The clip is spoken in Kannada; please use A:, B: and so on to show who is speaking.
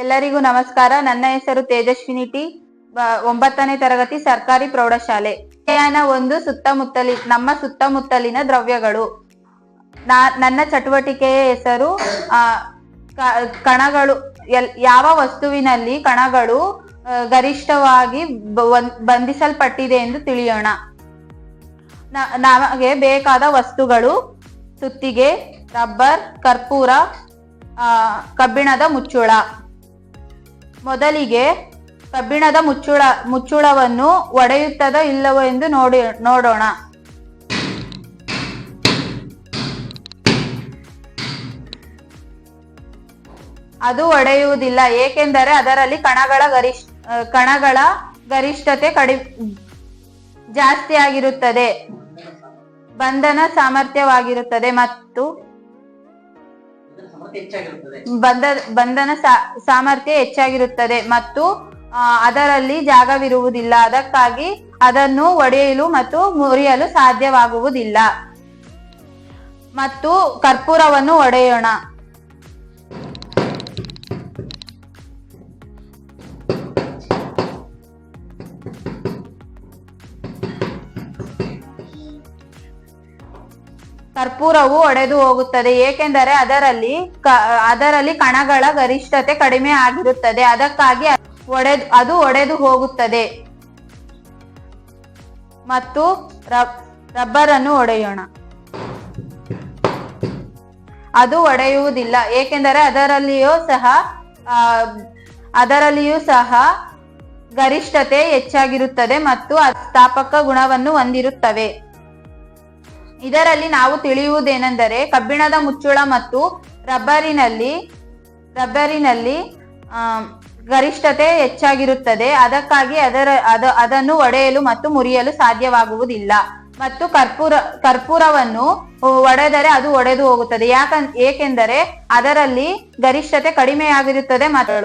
A: ಎಲ್ಲರಿಗೂ ನಮಸ್ಕಾರ. ನನ್ನ ಹೆಸರು ತೇಜಸ್ವಿನಿ ಟಿ. ಒಂಬತ್ತನೇ ತರಗತಿ ಸರ್ಕಾರಿ ಪ್ರೌಢಶಾಲೆ. ಅಧ್ಯಯನ ಒಂದು ಸುತ್ತಮುತ್ತಲಿ, ನಮ್ಮ ಸುತ್ತಮುತ್ತಲಿನ ದ್ರವ್ಯಗಳು. ನನ್ನ ಚಟುವಟಿಕೆಯ ಹೆಸರು ಕಣಗಳು. ಯಾವ ವಸ್ತುವಿನಲ್ಲಿ ಕಣಗಳು ಗರಿಷ್ಠವಾಗಿ ಬಂಧಿಸಲ್ಪಟ್ಟಿದೆ ಎಂದು ತಿಳಿಯೋಣ. ನಮಗೆ ಬೇಕಾದ ವಸ್ತುಗಳು, ಸುತ್ತಿಗೆ, ರಬ್ಬರ್, ಕರ್ಪೂರ ಕಬ್ಬಿಣದ ಮುಚ್ಚುಳ. ಮೊದಲಿಗೆ ಕಬ್ಬಿಣದ ಮುಚ್ಚುಳ, ಮುಚ್ಚುಳವನ್ನು ಒಡೆಯುತ್ತದ ಇಲ್ಲವೋ ಎಂದು ನೋಡಿ, ನೋಡೋಣ. ಅದು ಒಡೆಯುವುದಿಲ್ಲ, ಏಕೆಂದರೆ ಅದರಲ್ಲಿ ಕಣಗಳ ಗರಿಷ್ಠ ಕಣಗಳ ಗರಿಷ್ಠತೆ ಕಡಿ ಜಾಸ್ತಿ ಆಗಿರುತ್ತದೆ ಬಂಧನ ಸಾಮರ್ಥ್ಯವಾಗಿರುತ್ತದೆ ಮತ್ತು ಬಂಧ ಬಂಧನ ಸಾಮರ್ಥ್ಯ ಹೆಚ್ಚಾಗಿರುತ್ತದೆ ಮತ್ತು ಅದರಲ್ಲಿ ಜಾಗವಿರುವುದಿಲ್ಲ. ಅದಕ್ಕಾಗಿ ಅದನ್ನು ಒಡೆಯಲು ಮತ್ತು ಮುರಿಯಲು ಸಾಧ್ಯವಾಗುವುದಿಲ್ಲ. ಮತ್ತು ಕರ್ಪೂರವನ್ನು ಒಡೆಯೋಣ. ಕರ್ಪೂರವು ಒಡೆದು ಹೋಗುತ್ತದೆ. ಏಕೆಂದರೆ ಅದರಲ್ಲಿ ಅದರಲ್ಲಿ ಕಣಗಳ ಗರಿಷ್ಠತೆ ಕಡಿಮೆ ಆಗಿರುತ್ತದೆ. ಅದಕ್ಕಾಗಿ ಒಡೆದು, ಅದು ಒಡೆದು ಹೋಗುತ್ತದೆ. ಮತ್ತು ರಬ್- ರಬ್ಬರ್ ಅನ್ನು ಒಡೆಯೋಣ. ಅದು ಒಡೆಯುವುದಿಲ್ಲ. ಏಕೆಂದರೆ ಅದರಲ್ಲಿಯೂ ಸಹ ಅದರಲ್ಲಿಯೂ ಸಹ ಗರಿಷ್ಠತೆ ಹೆಚ್ಚಾಗಿರುತ್ತದೆ ಮತ್ತು ಸ್ಥಾಪಕ ಗುಣವನ್ನು ಹೊಂದಿರುತ್ತವೆ. ಇದರಲ್ಲಿ ನಾವು ತಿಳಿಯುವುದೇನೆಂದರೆ ಕಬ್ಬಿಣದ ಮುಚ್ಚುಳ ಮತ್ತು ರಬ್ಬರಿನಲ್ಲಿ ರಬ್ಬರಿನಲ್ಲಿ ಗರಿಷ್ಠತೆ ಹೆಚ್ಚಾಗಿರುತ್ತದೆ. ಅದಕ್ಕಾಗಿ ಅದರ, ಅದ, ಅದನ್ನು ಒಡೆಯಲು ಮತ್ತು ಮುರಿಯಲು ಸಾಧ್ಯವಾಗುವುದಿಲ್ಲ. ಮತ್ತು ಕರ್ಪೂರ, ಕರ್ಪೂರವನ್ನು ಒಡೆದರೆ ಅದು ಒಡೆದು ಹೋಗುತ್ತದೆ. ಯಾಕ ಏಕೆಂದರೆ ಅದರಲ್ಲಿ ಗರಿಷ್ಠತೆ ಕಡಿಮೆಯಾಗಿರುತ್ತದೆ ಮತ್ತು